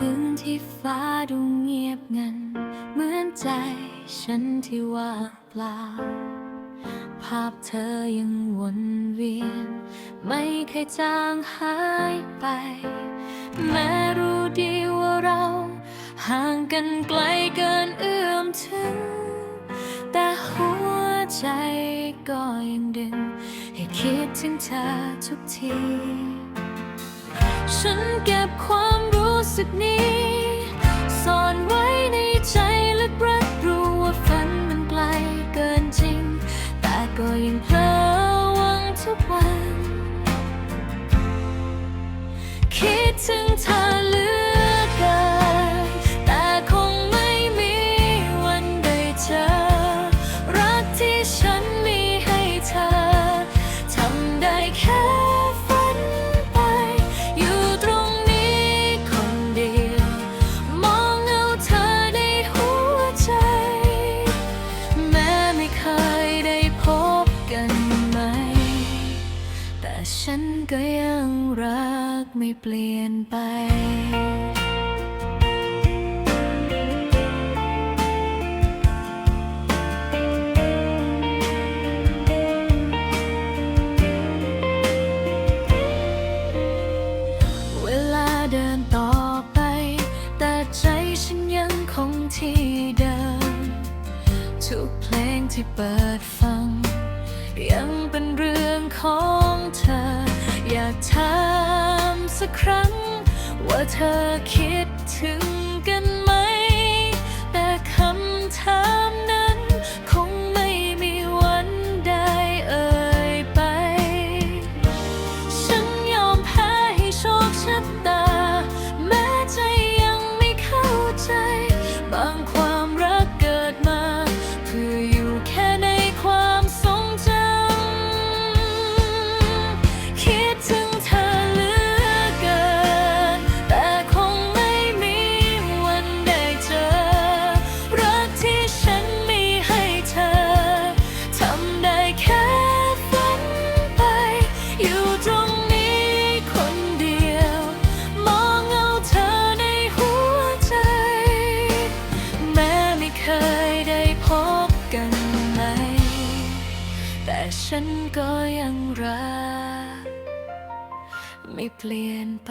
คืนที่ฟ้าดูเงียบงัน เหมือนใจฉันที่ว่างเปล่า ภาพเธอยังวนเวียน ไม่เคยจางหายไป แม้รู้ดีว่าเรา ห่างกันไกลเกินเอื้อมถึง แต่หัวใจก็ยังดึง ให้คิดถึงเธอทุกที ฉันเก็บความ สึกนี้ซ่อนไว้ในใจและรักรู้ว่าฝันมันไกลเกินจริง แต่ก็ยังเพ้อหวังทุกวัน คิดถึงเธอหลือ ฉันก็ยังรักไม่เปลี่ยนไปเวลาเดินต่อไปแต่ใจฉันยังคงที่เดิมทุกเพลงที่เปิดฟัง ยังเป็นเรื่อง ของเธอ อยากถามสักครั้ง ว่าเธอคิดถึง แต่ฉันก็ยังรัก ไม่เปลี่ยนไป